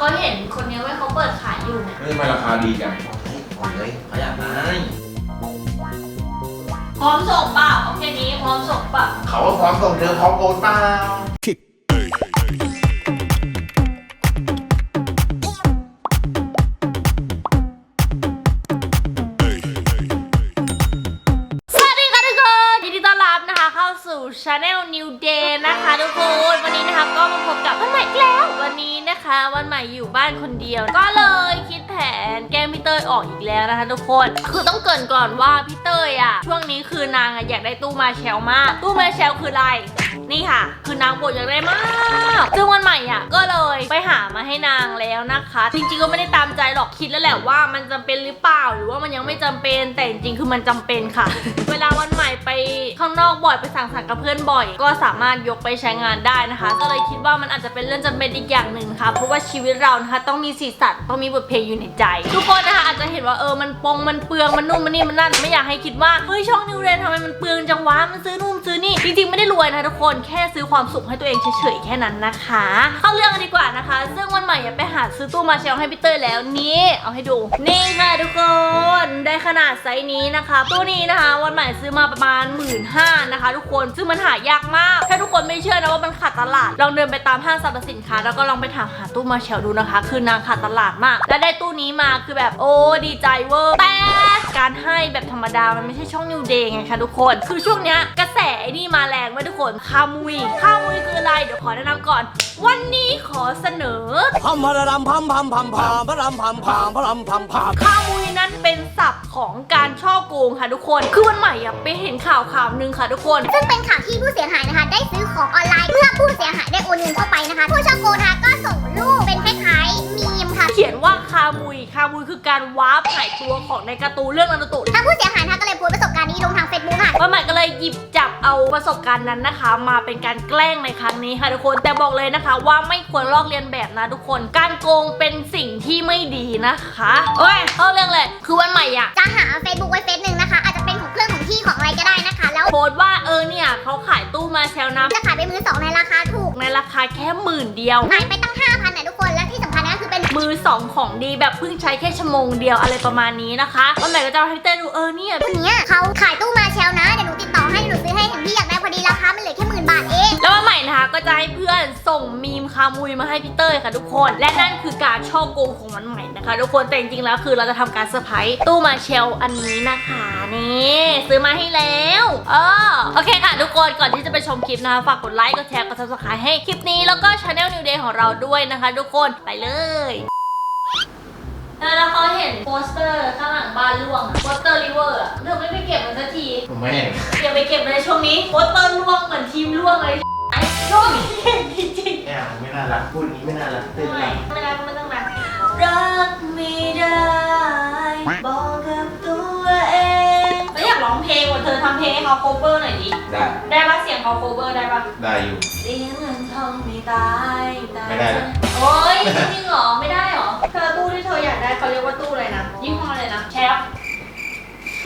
เขาเห็นคนนี้ไว้ยเขาเปิดขายอยู่เนี่ยไม่ทำไมราคาดีจังเฮ้ยบอกเลยเขาอยากได้พร้อมส่งเปล่าโอเคนี้พร้อมส่งเปล่าเขาว่าพร้อมส่งเธอพร้อมโอนเปล่าสวัสดีค่ะทุกคนยินดีต้อนรับนะคะเข้าสู่ Channel New Day นะคะทุกคนวันนี้ นะคะ วันใหม่อยู่บ้านคนเดียว ก็เลยคิดแผนแกล้งพี่เตยออกอีกแล้วนะคะ ทุกคน คือต้องเกรินก่อนว่าพี่เตยอะช่วงนี้คือนางอะอยากได้ตู้มาแชลมาก ตู้มาแชลคืออะไร นี่ค่ะ คือนางบ่นอยากได้มากซึ่งวันใหม่อะก็เลยไปหามาให้นางแล้วนะคะ จริงๆก็ไม่ได้ตามใจหรอกคิดแล้วแหละว่ามันจำเป็นหรือเปล่าหรือว่ามันยังไม่จำเป็นแต่จริงๆคือมันจำเป็นค่ะ เวลาวันใหม่ไปข้างนอกบ่อยไปสั่งสรรค์กับเพื่อนบ่อย ก็สามารถยกไปใช้งานได้นะคะ ก็เลยคิดว่ามันอาจจะเป็นเรื่องจำเป็นอีกอย่างหนึ่งนะคะเพราะว่าชีวิตเรานะคะต้องมีสีสันต้องมีบทเพลงอยู่ในใจ ทุกคนนะคะอาจจะเห็นว่าเออมันปงมันเปลืองมันนู่นมันนี่มันนั่นไม่อยากให้คิดว่าเฮ้ยช่องนิวเรนทำไมมันเปลืองจังวะมันซื้อนู่นซื้อนี่จริงๆไม่ได้รวยนะทุกคนแค่ซื้อความสุขให้ตัวเองเฉยๆแค่นั้นนะคะ เข้าเรื่องกันดีกว่านะคะ ซึ่งวันใหม่อย่าไปหาซื้อตู้มาเชลให้พี่เตยแล้วนี่เอาให้ดูนี่ค่ะทุกคนได้ขนาดไซส์นี้นะคะ ตู้นี้นะคะ วันใหม่ซื้อมาประมาณหมื่นห้านะคะ ทุกคนซึ่งมันหายากมากถ้าทุกคนไม่เชื่อนะว่ามันขาดตลาดลองเดินไปตามห้างสรรพสินค้า แล้วก็ลองไปถามหาตู้มาเชลดูนะคะ คือนางขาดตลาดมาก และได้ตู้นี้มาคือแบบโอ้ดีใจเวอร์แต่การให้แบบธรรมดามันไม่ใช่ช่องนิวเดย์ไงคะทุกคน คือช่วงเนี้ยกระแสไอ้นี่มาแรงไว้ทุกคนคามุยคามุยคืออะไร เดี๋ยวขอแนะนำก่อน วันนี้ขอเสนอ พัมพะรำพัมพัมพัมพามพะรำพัมพามพะรำพัมพามคามุยนั้นเป็นศัพท์ของการช่อโกงค่ะทุกคน คือวันใหม่อะไปเห็นข่าวข่าวหนึ่งค่ะทุกคน ซึ่งเป็นข่าวที่ผู้เสียหายนะคะ ได้ซื้อของออนไลน์เมื่อผู้เสียหายได้โอนเงินเข้าไปนะคะ ผู้ช่อโกงนะคะก็ส่งรูปเป็นคล้ายๆมีมค่ะ เขียนว่าคามุย คามุยคือการวาร์ปหายตัวของในการ์ตูนเรื่องนารูโตะ ทางผู้เสียหายนะคะก็เลยโพสต์ประสบการณ์นี้ลงทางเฟซบุ๊กค่ะ วันใหม่ก็เลยหยิบจับ เอาประสบการณ์นั้นนะคะ มาเป็นการแกล้งในครั้งนี้ค่ะทุกคนแต่บอกเลยนะคะ ว่าไม่ควรลอกเลียนแบบนะทุกคน การโกงเป็นสิ่งที่ไม่ดีนะคะโอ้ยเข้าเรื่องเลย คือวันใหม่อะจะหาเฟซบุ๊กไว้เฟซหนึ่งนะคะ อาจจะเป็นของเพื่อนของพี่ของอะไรก็ได้นะคะ แล้วโพสต์ว่าเออเนี่ยเขาขายตู้มาแชลนะจะขายเป็นมือสองในราคาถูกในราคาแค่หมื่นเดียวหายไปตั้ง5,000นะทุกคนและที่สำคัญนะคือเป็นมือสองของดีแบบเพิ่งใช้แค่ชั่วโมงเดียวอะไรประมาณนี้นะคะวันไหนก็จะเอาให้เต้นดูเออเนี่ยคนเนี้ยเขาขายตู้มาแชลนะเดี๋ยวหนูติดต่อ ให้หนูซื้อให้เห็นพี่อยากได้พอดีราคามันเหลือแค่หมื่นบาทเอง แล้ววันใหม่นะคะก็จะให้เพื่อนส่งมีมคามุยมาให้พี่เต้ยค่ะทุกคน และนั่นคือการช่อโกงของวันใหม่นะคะ ทุกคนแต่จริงๆแล้วคือเราจะทำการเซอร์ไพรส์ตู้มาเชลอันนี้นะคะนี่ซื้อมาให้แล้วเออโอเคค่ะทุกคนก่อนที่จะไปชมคลิปนะคะฝากกดไลค์กดแชร์กด subscribe ให้คลิปนี้แล้วก็ Channel New Day ของเราด้วยนะคะ ทุกคนไปเลย แล้วเขาเห็นโปสเตอร์ เธอไม่ไปเก็บมันสักทีผมไม่เห็นอย่าไปเก็บเลยช่วงนี้โปสเตอร์ร่วงเหมือนทีมร่วงเลยไอ้ร่วงเก่งจริงเนี่ยไม่น่ารักพูดอย่างนี้ไม่น่ารักๆเต้นไม่รักไม่ได้ก็ไม่ต้องรักรักไม่ได้บอกกับตัวเองแล้วอยากร้องเพลงว่ะเธอทำเพลงให้เขา cover หน่อยดิได้ ได้ปะเสียงเขา cover ได้ปะ ได้อยู่ เสียงเงินทองไม่ตายตายไม่ได้หรอโอ้ยจริงเหรอ ไม่ได้เหรอ เธอตู้ที่เธออยากได้เขาเรียกว่าตู้อะไรนะ ยี่ห้ออะไรนะ แชป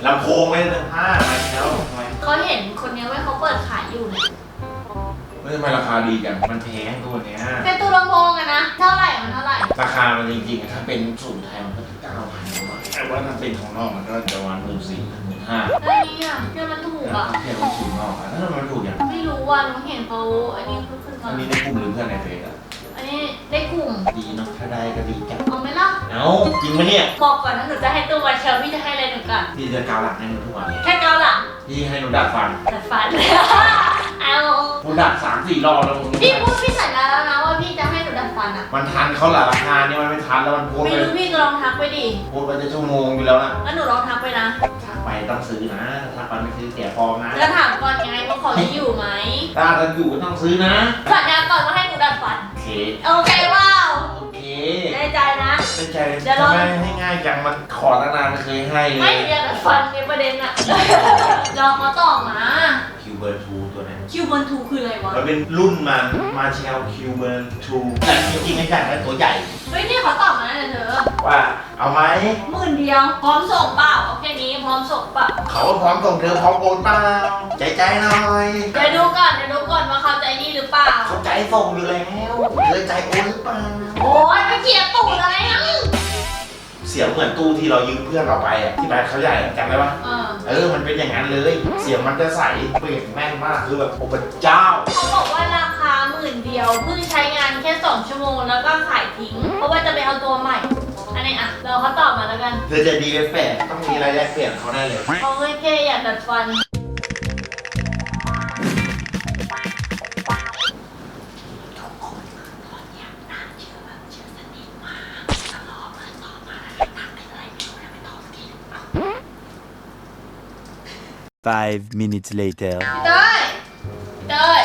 ลำโพงไม่ได้ตั้งห้ามาแล้วทำไมเขาเห็นคนนี้ไว้ยเขาเปิดขายอยู่เนี่ยไม่ทำไมราคาดีจังมันแพงตัวเนี้ย เป็นตู้ลำโพงอะนะ เท่าไหร่มันเท่าไหร่ราคามันจริงๆ ถ้าเป็นสูตรไทยมันก็เก้าพันแต่ว่าถ้าเป็นของนอกมันก็จะประมาณหมื่นสี่หมื่นห้าแล้วอันนี้อะเนี่ยมันถูกอะแค่ของสูตรนอกอะถ้ามันถูกอย่างไม่รู้ว่าน้องเห็นเขาอันนี้เพิ่งขึ้นอัมานนี้ในกลุ่มหรือเพื่อนในเฟซอะ อันนี้ได้กลุ่มดีเนาะถ้าได้ก็ดีจังเอาไหมล่ะเอ้าจริงไหมเนี่ยบอกก่อนนะหนูจะให้ตู้วันเชลพี่จะให้อะไรหนูก่อนพี่จะกาวหลังให้หนูทุกวันเลยแค่เกาหลังพี่ให้หนูดัดฟันดัดฟัน เอากูดัดสามสี่รอบแล้วมึงพี่พูดพี่สัญญาแล้ว นูดัดฟันอะมันทันเขาเหรอราคาเนี่ยมันไม่ทันแล้วมันโพสต์ไม่ไปรู้พี่ก็ลองทักไปดิโพสต์ไปจะชั่วโมงอยู่แล้วนะแล้วหนูลองทักไปนะ ทักไปต้องซื้อนะทักไปไม่ซื้อเสียฟองนะแล้วถามก่อนไงว่าเขาจะอยู่ไหมถ้าจะอยู่ก็ต้องซื้อนะสัญญาก่อนว่าให้หนูดัดฟัน โอเคโอเคเปล่าโอเคแน่ใจนะ เป็นใจเดี๋ยวเราทำไมให้ง่ายจังมันขอตั้งนานไม่เคยให้เลไม่ยหนูอยากดัดฟันในประเด็นอะลองเขาต่อมาคิวเบิร์ทู ตัวนี้คิวบนทูคืออะไรวะ มันเป็นรุ่นมันมาเชลคิวเบิร์ทูแต่จริงๆไอ้จังนั้นตัวใหญ่ เฮ้ยนี่เขาตอบมาแล้วนะเธอว่าเอาไหมหมื่นเดียวพร้อมส่งเปล่าโอเคนี้พพร้อมส่งปะเขาก็พร้อมส่งเธอพร้อมโอนเปล่าใจใจหน่อยเดี๋ยวดูก่อนเดี๋ยวดูก่อนว่าเขาใจดีหรือเปล่า เขาใจส่งอยู่แล้วเลยใจโอนหรือเปล่าโอ้ยไปเกลียดตูดอะไรนะเสียงเหมือนตู้ที่เรายืมเพื่อนเราไปอะที่บ้านเขาใหญ่อะจำได้ปะเออ เออ มันเป็นอย่างนั้นเลย เสียงมันจะใสเปลี่ยนแม่นมาก คือแบบโอ้พระเจ้า เขาบอกว่าราคาหมื่นเดียวเพิ่งใช้งานแค่ 2 ชั่วโมงแล้วก็ขายทิ้ง เพราะว่าจะไปเอาตัวใหม่ อันนี้อะ เราเขาตอบมาแล้วกันเธอจะดีไปแปลกต้องมีอะไรแลกเปลี่ยนเขาแน่เลย เขาแค่อยากดัดฟัน Five minutes later. พี่เต้ยเต้ย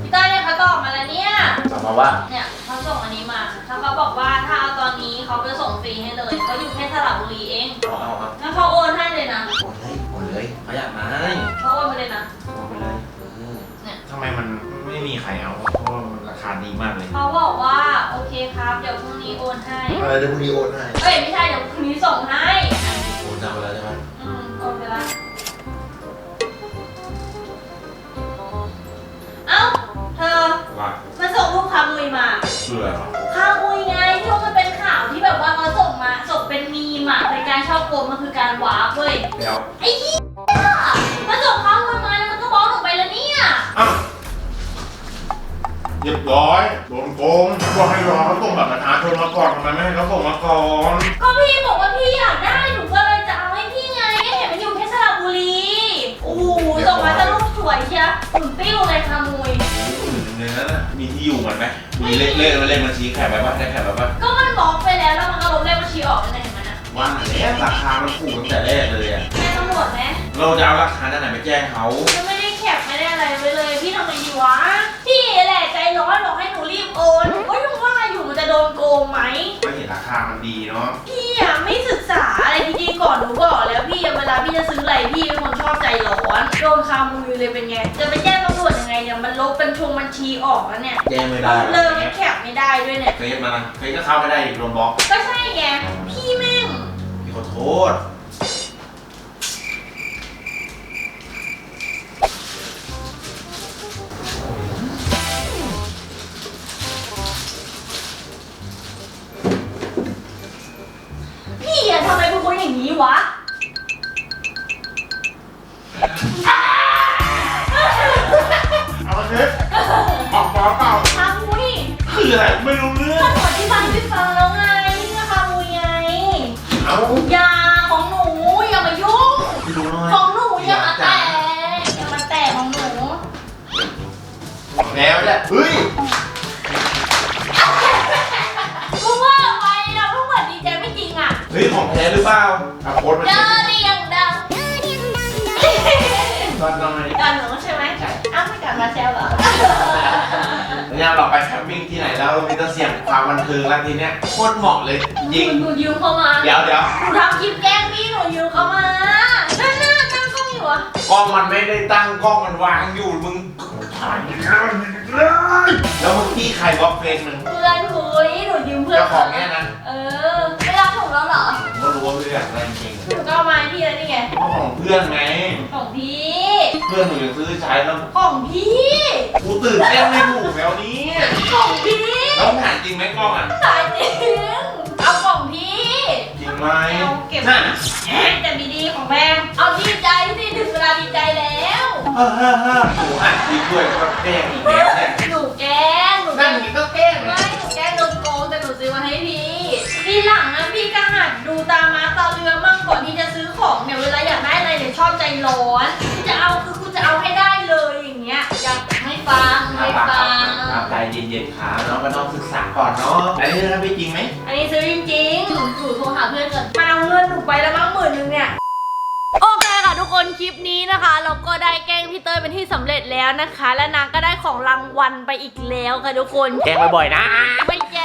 พี่เต้ยเนี่ยเขาตอบมาแล้วเนี่ยสมมติว่า เนี่ยเขาส่งอันนี้มาแล้วเขาบอกว่าถ้าเอาตอนนี้เขาจะส่งฟรีให้เลยเขาอยู่แค่สระบุรีเองเอาเอาเอาแล้วเขาโอนให้เลยนะโอนเลยโอนเลยเขาอยากมาให้เขาโอนไปเลยนะ โอนไปเลยเออทำไมมันไม่มีใครเอาเพราะว่ามันราคาดีมากเลย เขาบอกว่าโอเคครับ เดี๋ยวพรุ่งนี้โอนให้เออเดี๋ยวพรุ่งนี้โอนให้ เอ้ยไม่ใช่เดี๋ยวพรุ่งนี้ส่งให้ เรียบร้อยโดนโกงบอกให้รอเขาส่งบัตรประชาชนมาก่อนทำไมไม่ให้เขาส่งมาก่อนก็พี่บอกว่าพี่อยากได้หนูก็เลยจะเอาให้พี่ไงก็เห็นมันอยู่แค่สระบุรีโอ้โหส่งมาแต่รูปสวยเชียหมุนปิ้วเลยคามุยเนื้อน่ะมีที่อยู่มันไหมมีเลขเลขเลขบัญชีแคปไว้ปะได้แคปไว้ปะก็มันบล็อกไปแล้วแล้วมันก็ลบเลขบัญชีออกไปไหนเห็นมันอะว่าแล้วราคามันถูกตั้งแต่แรกเลยอะแม่ตำรวจไหมเราจะเอาราคาด้านไหนไปแจ้งเขายังไม่ได้แคปไม่ได้อะไรไว้เลยพี่ทำไงดีวะพี่แห ละใจร้อนบอกให้หนูรีบโอนก็ยังว่าอยู่มันจะโดนโกงไหมก็เห็นราคามันดีเนาะพี่อะไม่ศึกษาอะไรดีๆก่อนหนูบอกแล้วพี่อะเวลาพี่จะซื้ออะไรพี่เป็นคนชอบใจร้อนโดนคามือเลยเป็นไงจะไปแจ้งตำรวจยังไงเนี่ยมันลบเป็นชงบัญชีออกแล้วเนี่ยแจ้งไม่ได้เลิกไม่แคปไม่ได้ด้วยเนี่ยเฟซมานะเฟซก็เข้าไม่ได้อีกโดนบล็อกก็ใช่ไงพี่แม่งพี่ขอโทษ วะ เอาเช็คออกฟ้าเปล่าคามุยคืออะไรไม่รู้เรื่อง ก็หนูอธิบายให้ฟังแล้วไงนี่ก็คามุยไงเอาอย่าของหนูอย่ามายุ่งพี่ดูหน่อยของหนูอย่ามาแตะอย่ามาแตะของหนู แล้วเนี่ยเฮ้ย ดมาเจเช็อคดีอย่างดังตอนทำไมกันหนูใช่ไหมใช่อ้าวไม่กันมาแซวเหรอเนี่ยเราไปแคมปิ้งที่ไหนแล้วมีแต่เสียงความบันเทิงแล้วทีเนี้ยโคตรเหมาะเลยจริงหนูยืมเขามาเดี๋ยวเดี๋ยวหนูทำคลิปแกล้งพี่หนูยืมเขามานั่นน่ะตั้งกล้องอยู่อะกล้องมันไม่ได้ตั้งกล้องมันวางอยู่มึงถ่ายเลยแล้วมึงที่ใครบล็อกเฟซมึงเพื่อนคุยหนูยืมเพื่อนเจ้าของเนี่ยนะเออไม่รับถูก แล้วเหรอผมก็รู้ว่าเพื่อนอะไรจริงหนูก็เอามาให้พี่แล้วนี่ไงก็ของเพื่อนไง ของพี่ เพื่อนหนูยังซื้อใช้แล้วของพี่ กูตื่นเต้นไม่ถูกแล้วนี้ของพี่แล้วมึงถามจริงไหมกล้องอะ สายจริง เอาของพี่ จริงไหมเอาเก็บนั่นแต่มีดีของแพงเอาดีใจสิถึงเวลาดีใจแล้วฮ่าฮ่าฮ่าหนูอ่านดีด้วยก็แกล้งอีกแล้วเนี่ยหนูแกล้งหนูนั่นนี่ก็แกล้งเลไม่ยหนูแกล้งโก่อนที่จะซื้อของเนี่ยเวลาอยากได้อะไรเนี่ยชอบใจร้อนที่จะเอาคือคุณจะเอาให้ได้เลยอย่างเงี้ยอยากไม่ฟังไม่ฟังครับใจเย็นๆขาน้องก็ต้องศึกษาก่อนเนาะอันนี้นะพี่จริงไหมอันนี้ซื้อจริงๆหนูโทรหาเพื่อนก่อนมาเอาเงินหนูไปแล้วมั้งหมื่นนึงเนี่ยโอเคค่ะทุกคนคลิปนี้นะคะ เราก็ได้แกล้งพี่เต้ยเป็นที่สำเร็จแล้วนะคะ และนางก็ได้ของรางวัลไปอีกแล้วค่ะทุกคนแกล้งบ่อยๆนะไม่แก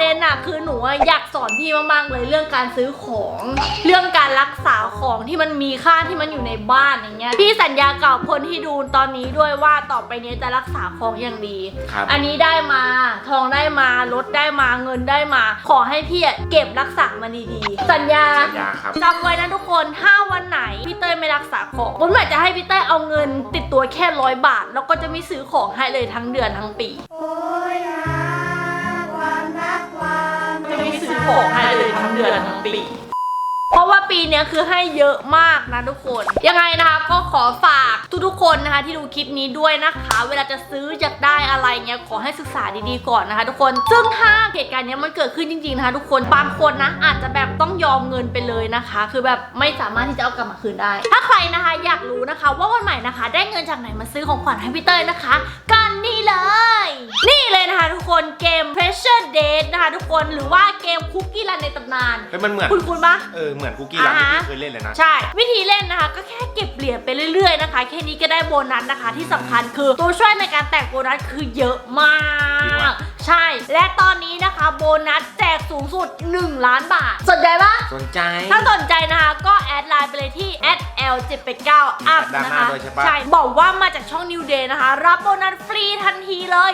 เด็นน่ะคือหนูอะอยากสอนพี่มากๆเลยเรื่องการซื้อของ เรื่องการรักษาของที่มันมีค่าที่มันอยู่ในบ้านอย่างเงี้ยพี่สัญญากับคนที่ดูตอนนี้ด้วยว่าต่อไปนี้จะรักษาของอย่างดี ครับ อันนี้ได้มาทองได้มารถได้มาเงินได้มา ขอให้พี่อะเก็บรักษามันดีๆ สัญญา สัญญาครับ จำไว้นะทุกคน ถ้าวันไหนพี่เต้ยไม่รักษาของผมอยากจะให้พี่เต้ยเอาเงินติดตัวแค่ร้อยบาท แล้วก็จะไม่ซื้อของให้เลยทั้งเดือนทั้งปีจะ ไม่ให้เลยทั้งเดือนทั้งปี เพราะว่าปีเนี้ยคือให้เยอะมากนะทุกคน ยังไงนะคะก็ขอฝากทุกๆคนนะคะที่ดูคลิปนี้ด้วยนะคะ เวลาจะซื้ออยากได้อะไรเงี้ยขอให้ศึกษาดีๆก่อนนะคะทุกคน ซึ่งถ้าเหตุการณ์เนี้ยมันเกิดขึ้นจริงๆนะคะทุกคน บางคนนะอาจจะแบบต้องยอมเงินไปเลยนะคะ คือแบบไม่สามารถที่จะเอากลับมาคืนได้ ถ้าใครนะคะอยากรู้นะคะ ว่าวันใหม่นะคะ ได้เงินจากไหนมาซื้อของขวัญให้พี่เต้ยนะคะกัน นี่เลย นี่เลยนะคะทุกคนเกม Pressure Date นะคะทุกคนหรือว่าเกมคุกกี้รันในตำนาน เฮ้ยมันเหมือน คุณคุณปะ เออเหมือนคุกกี้ร้านอ่าฮะที่เคยเล่นเลยนะ ใช่ วิธีเล่นนะคะ ก็แค่เก็บเหรียญไปเรื่อยๆนะคะ แค่นี้ก็ได้โบนัสนะคะที่สำคัญคือตัวช่วยในการแตกโบนัสคือเยอะมาก ใช่ และตอนนี้นะคะโบนัสแจกสูงสุด 1 ล้านบาท สนใจปะสนใจ ถ้าสนใจนะคะ ก็แอดไลน์ไปเลยที่ @l789 up ด้านนะหน้าคะ ด้วยใช่ปะ ใช่ บอกว่ามาจากช่อง New Day นะคะ รับโบนัสฟรีทันทีเลย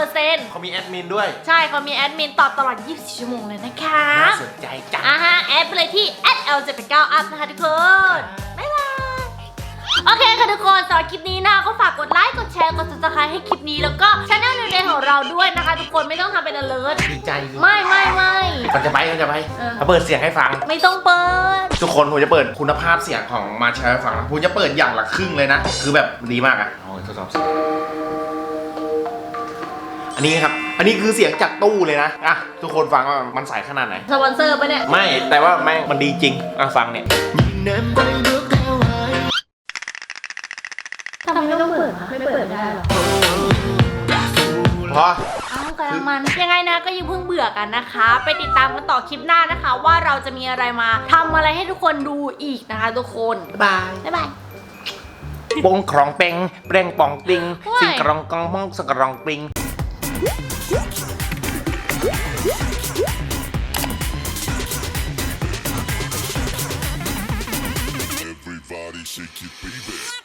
10%เขามีแอดมินด้วยใช่เขามีแอดมินตอบตลอด 24 ชั่วโมงเลยนะคะน่าสนใจจัง อ่าฮะแอดไปเลยที่ @l789 up นะคะทุกคนบ๊ายบาย โอเคค่ะทุกคนสำหรับคลิปนี้นะคะก็ฝากกดไลค์กดแชร์กด subscribe ให้คลิปนี้แล้วก็ช anel ในเดนของเราด้วยนะคะ ทุกคนไม่ต้องทำเป็น alert ดีใจไม่ไม่ไม่ มันจะไปมันจะไปเออ มาเปิดเสียงให้ฟัง ไม่ต้องเปิด ทุกคนผมจะเปิดคุณภาพเสียงของมาแชร์ให้ฟังนะผมจะเปิดอย่างละครึ่งเลยนะ คือแบบดีมากอะโอ้ยทดสอบเสียงอันนี้ครับ อันนี้คือเสียงจากตู้เลยนะอะทุกคนฟังว่ามันใสขนาดไหน สปอนเซอร์ปะเนี่ย ไม่แต่ว่าแม่งมันดีจริงอะฟังเนี่ยทำไพออ้าวกำลังมันยังไงนะก็อยังเพิ่งเบื่อกันนะคะ ไปติดตามกันต่อคลิปหน้านะคะ ว่าเราจะมีอะไรมาทำอะไรให้ทุกคนดูอีกนะคะ ทุกคนบาย บ๊ายบาย ปงครองเปงเปร่งปองติงโอ้ย สิงกรองกองมองสกรองปิง Everybody shake your baby.